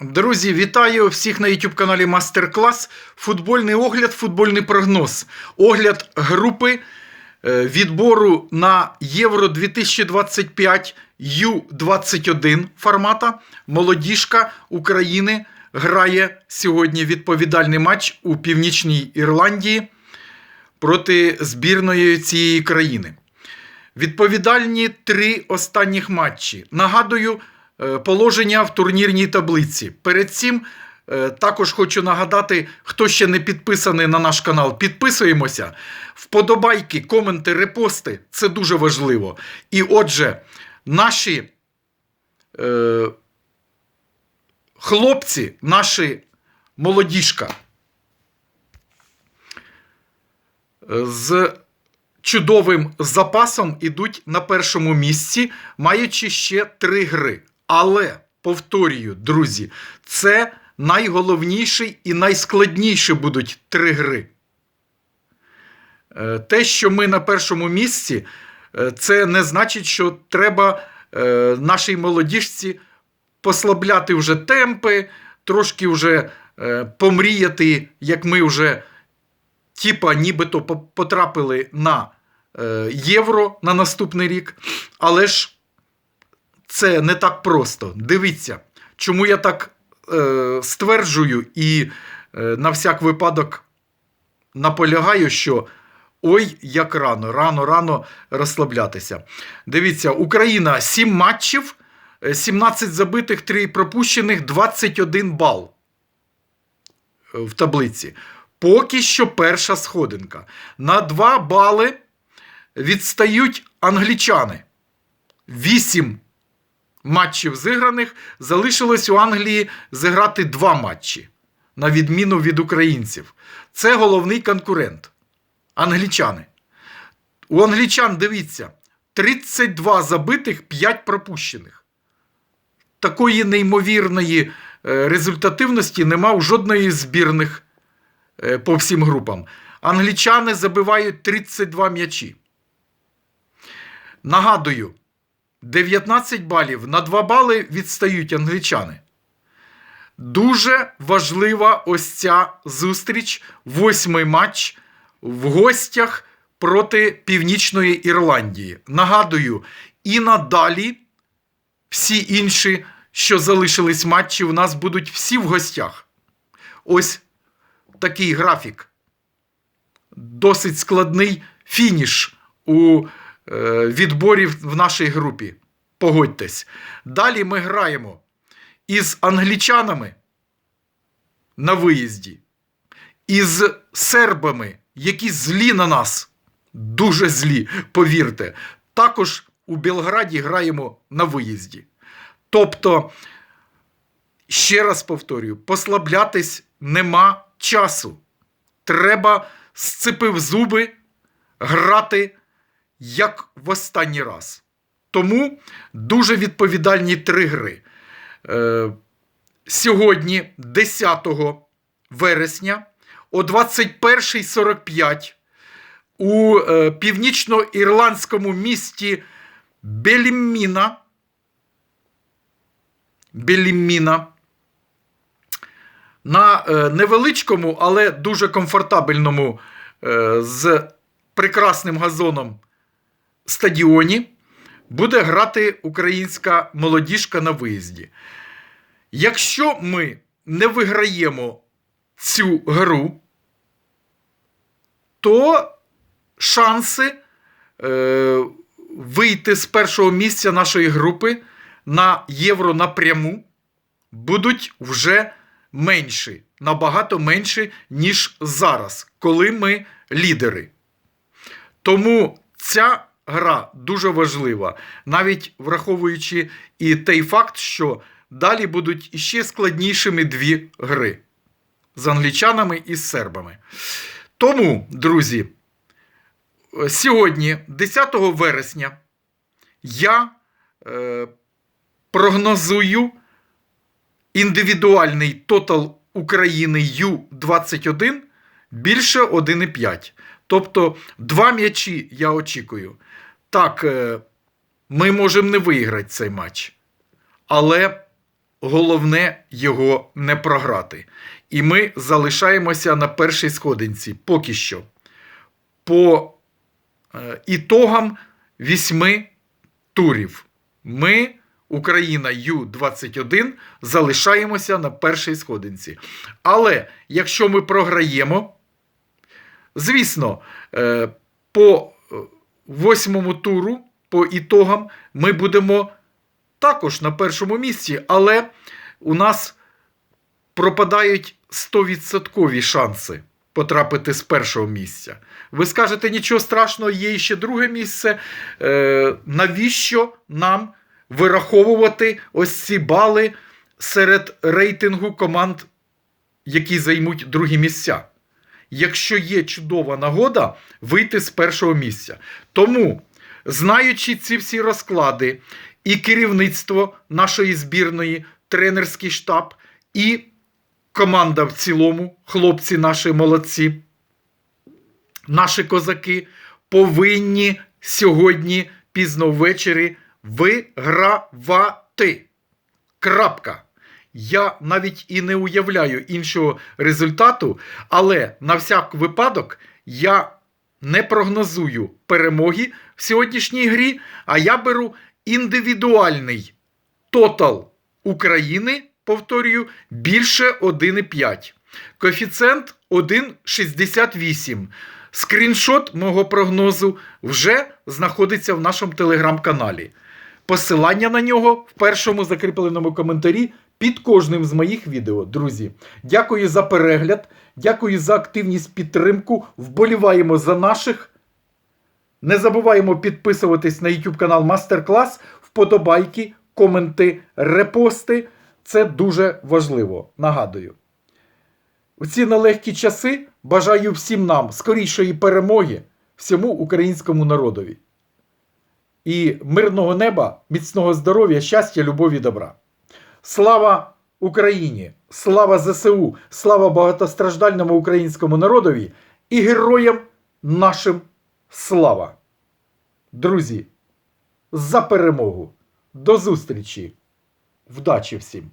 Друзі, вітаю всіх на YouTube каналі Мастер Клас. Футбольний огляд, футбольний прогноз. Огляд групи е, відбору на Євро 2025 Ю-21 формата. Молодіжка України грає сьогодні відповідальний матч у Північній Ірландії проти збірної цієї країни. Відповідальні три останніх матчі. Нагадую положення в турнірній таблиці. Перед цим е, також хочу нагадати, хто ще не підписаний на наш канал, підписуємося. Вподобайки, коменти, репости це дуже важливо. І отже, наші е, хлопці, наші молодіжка е, з чудовим запасом ідуть на першому місці, маючи ще три гри. Але, повторюю, друзі, це найголовніші і найскладніші будуть три гри. Е, Те, що ми на першому місці, е, це не значить, що треба е, нашій молодіжці послабляти вже темпи, трошки вже помріяти, як ми вже типа нібито потрапили на євро на наступний рік. Але ж це не так просто. Дивіться, чому я так е, стверджую і е, на всяк випадок наполягаю, що ой, як рано, рано, рано розслаблятися. Дивіться, Україна 7 матчів, е, 17 забитих, 3 пропущених, 21 бал е, в таблиці. Поки що перша сходинка. На 2 бали відстають англічани. 8 матчів зіграних. Залишилось у Англії зіграти 2 матчі, на відміну від українців. Це головний конкурент. Англічани. У англічан, дивіться, 32 забитих, 5 пропущених. Такої неймовірної е, результативності нема у жодної збірних е, по всім групам. Англічани забивають 32 м'ячі. Нагадую, 19 балів на 2 бали відстають англічани. Дуже важлива ось ця зустріч, восьмий матч в гостях проти Північної Ірландії. Нагадую, і надалі всі інші, що залишились матчі, у нас будуть всі в гостях. Ось такий графік. Досить складний фініш у е, відборі в нашій групі. Погодьтесь. Далі ми граємо із англічанами на виїзді, із сербами, які злі на нас, дуже злі, повірте. Також у Белграді граємо на виїзді. Тобто, ще раз повторюю, послаблятись нема часу. Треба сцепив зуби грати як в останній раз. Тому дуже відповідальні три гри. Е, сьогодні, 10 вересня, о 21.45 у е, північно-ірландському місті Белімміна. Белімміна. На е, невеличкому, але дуже комфортабельному е, з прекрасним газоном стадіоні буде грати українська молодіжка на виїзді. Якщо ми не виграємо цю гру, то шанси е, вийти з першого місця нашої групи на євро напряму будуть вже менші, набагато менші, ніж зараз, коли ми лідери. Тому ця гра дуже важлива, навіть враховуючи і той факт, що далі будуть іще складнішими дві гри з англічанами і з сербами. Тому, друзі, сьогодні, 10 вересня, я е, прогнозую індивідуальний тотал України Ю-21 більше 1,5. Тобто два м'ячі я очікую. Так, е, ми можемо не виграти цей матч. Але головне його не програти. І ми залишаємося на першій сходинці поки що. По е, ітогам вісьми турів. Ми, Україна Ю-21, залишаємося на першій сходинці. Але якщо ми програємо, звісно, е, по е, восьмому туру, по ітогам, ми будемо також на першому місці, але у нас пропадають 100% шанси потрапити з першого місця. Ви скажете, нічого страшного, є ще друге місце. Е, навіщо нам вираховувати ось ці бали серед рейтингу команд, які займуть другі місця? Якщо є чудова нагода вийти з першого місця. Тому, знаючи ці всі розклади, і керівництво нашої збірної, тренерський штаб, і команда в цілому, хлопці наші молодці, наші козаки повинні сьогодні пізно ввечері вигравати. Крапка. Я навіть і не уявляю іншого результату, але на всяк випадок я не прогнозую перемоги в сьогоднішній грі, а я беру індивідуальний тотал України, повторюю, більше 1,5. Коефіцієнт 1,68. Скріншот мого прогнозу вже знаходиться в нашому телеграм-каналі. Посилання на нього в першому закріпленому коментарі під кожним з моїх відео. Друзі, дякую за перегляд, дякую за активність, підтримку. Вболіваємо за наших. Не забуваємо підписуватись на YouTube канал Мастер Клас, вподобайки, коменти, репости. Це дуже важливо. Нагадую. У ці нелегкі часи бажаю всім нам скорішої перемоги всьому українському народові. І мирного неба, міцного здоров'я, щастя, любові, добра. Слава Україні! Слава ЗСУ! Слава багатостраждальному українському народові і героям нашим слава! Друзі, за перемогу! До зустрічі! Вдачі всім!